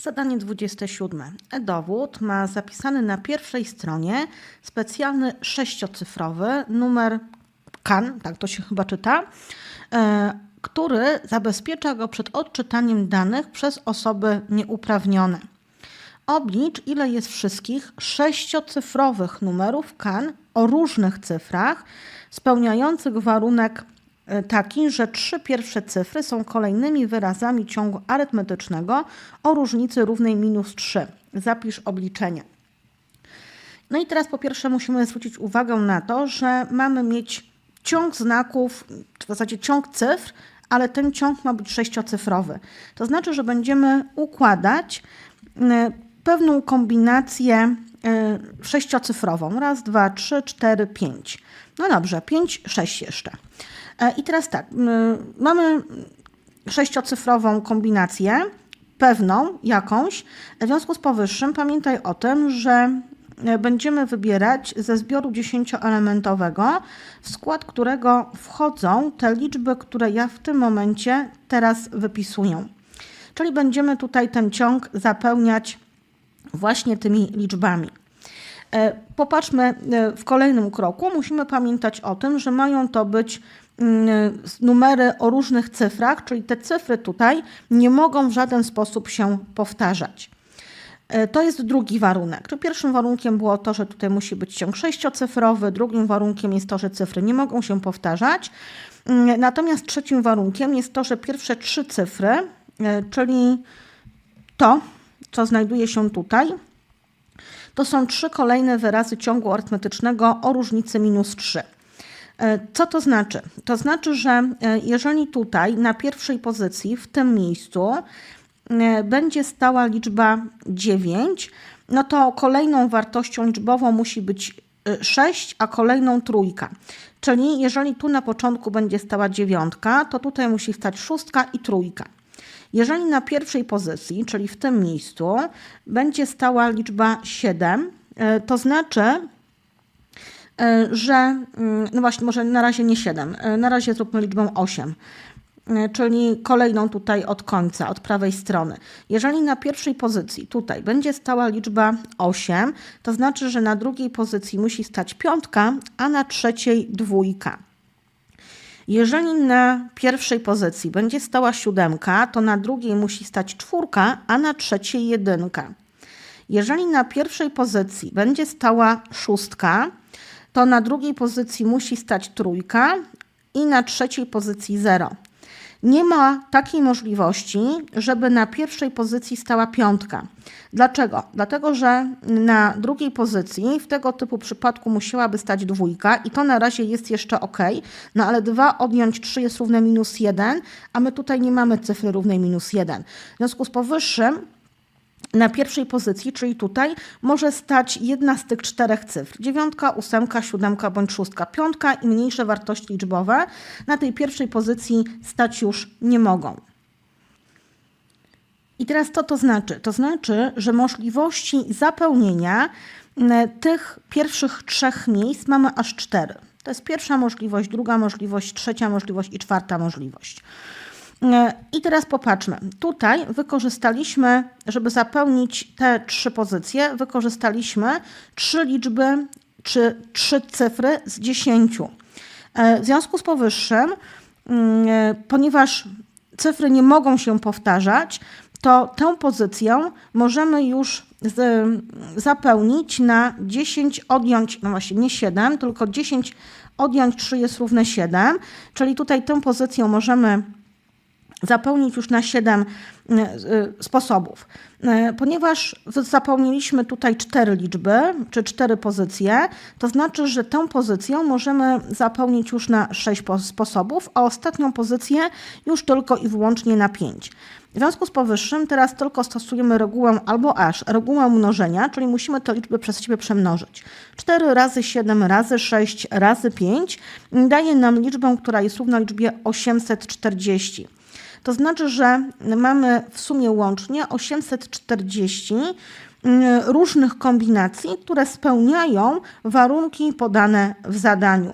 Zadanie 27. E-dowód ma zapisany na pierwszej stronie specjalny sześciocyfrowy numer KAN, tak to się chyba czyta, e, który zabezpiecza go przed odczytaniem danych przez osoby nieuprawnione. Oblicz, ile jest wszystkich sześciocyfrowych numerów KAN o różnych cyfrach, spełniających warunek taki, że trzy pierwsze cyfry są kolejnymi wyrazami ciągu arytmetycznego o różnicy równej minus 3. Zapisz obliczenie. No i teraz po pierwsze musimy zwrócić uwagę na to, że mamy mieć ciąg znaków, w zasadzie ciąg cyfr, ale ten ciąg ma być sześciocyfrowy. To znaczy, że będziemy układać y, pewną kombinację y, sześciocyfrową. Raz, dwa, trzy, cztery, pięć. No dobrze, pięć, sześć jeszcze. E, I teraz tak, mamy sześciocyfrową kombinację, pewną jakąś. W związku z powyższym pamiętaj o tym, że e, będziemy wybierać ze zbioru dziesięcioelementowego, w skład którego wchodzą te liczby, które ja w tym momencie teraz wypisuję. Czyli będziemy tutaj ten ciąg zapełniać właśnie tymi liczbami. E, Popatrzmy e, w kolejnym kroku. Musimy pamiętać o tym, że mają to być mm, numery o różnych cyfrach, czyli te cyfry tutaj nie mogą w żaden sposób się powtarzać. E, To jest drugi warunek. Pierwszym warunkiem było to, że tutaj musi być ciąg sześciocyfrowy, drugim warunkiem jest to, że cyfry nie mogą się powtarzać. Mm, Natomiast trzecim warunkiem jest to, że pierwsze trzy cyfry, e, czyli to, co znajduje się tutaj, to są trzy kolejne wyrazy ciągu arytmetycznego o różnicy minus 3. E, Co to znaczy? To znaczy, że e, jeżeli tutaj na pierwszej pozycji, w tym miejscu, e, będzie stała liczba 9, no to kolejną wartością liczbową musi być e, 6, a kolejną trójka. Czyli jeżeli tu na początku będzie stała dziewiątka, to tutaj musi stać szóstka i trójka. Jeżeli na pierwszej pozycji, czyli w tym miejscu, będzie stała liczba 7, e, to znaczy, e, że, mm, no właśnie, może na razie nie 7, e, na razie zróbmy liczbę 8, e, czyli kolejną tutaj od końca, od prawej strony. Jeżeli na pierwszej pozycji tutaj będzie stała liczba 8, to znaczy, że na drugiej pozycji musi stać piątka, a na trzeciej dwójka. Jeżeli na pierwszej pozycji będzie stała siódemka, to na drugiej musi stać czwórka, a na trzeciej jedynka. Jeżeli na pierwszej pozycji będzie stała szóstka, to na drugiej pozycji musi stać trójka i na trzeciej pozycji zero. Nie ma takiej możliwości, żeby na pierwszej pozycji stała piątka. Dlaczego? Dlatego, że na drugiej pozycji w tego typu przypadku musiałaby stać dwójka i to na razie jest jeszcze ok, no ale 2 odjąć 3 jest równe minus 1, a my tutaj nie mamy cyfry równej minus 1. W związku z powyższym na pierwszej pozycji, czyli tutaj, może stać jedna z tych czterech cyfr. Dziewiątka, ósemka, siódemka bądź szóstka. Piątka i mniejsze wartości liczbowe na tej pierwszej pozycji stać już nie mogą. I teraz co to znaczy? To znaczy, że możliwości zapełnienia m, tych pierwszych trzech miejsc mamy aż cztery. To jest pierwsza możliwość, druga możliwość, trzecia możliwość i czwarta możliwość. E, I teraz popatrzmy. Tutaj wykorzystaliśmy, żeby zapełnić te trzy pozycje, wykorzystaliśmy trzy liczby, czy trzy cyfry z dziesięciu. E, W związku z powyższym, mm, e, ponieważ cyfry nie mogą się powtarzać, to tę pozycję możemy już z, zapełnić na 10 odjąć, no właśnie nie 7, tylko 10 odjąć 3 jest równe 7, czyli tutaj tę pozycję możemy zapełnić już na 7 sposobów. Y, Ponieważ zapełniliśmy tutaj cztery liczby, czy cztery pozycje, to znaczy, że tę pozycję możemy zapełnić już na 6 sposobów, a ostatnią pozycję już tylko i wyłącznie na 5. W związku z powyższym teraz tylko stosujemy regułę albo aż, regułę mnożenia, czyli musimy te liczby przez siebie przemnożyć. 4 razy 7 razy 6 razy 5 daje nam liczbę, która jest równa liczbie 840. To znaczy, że mamy w sumie łącznie 840 mm, różnych kombinacji, które spełniają warunki podane w zadaniu.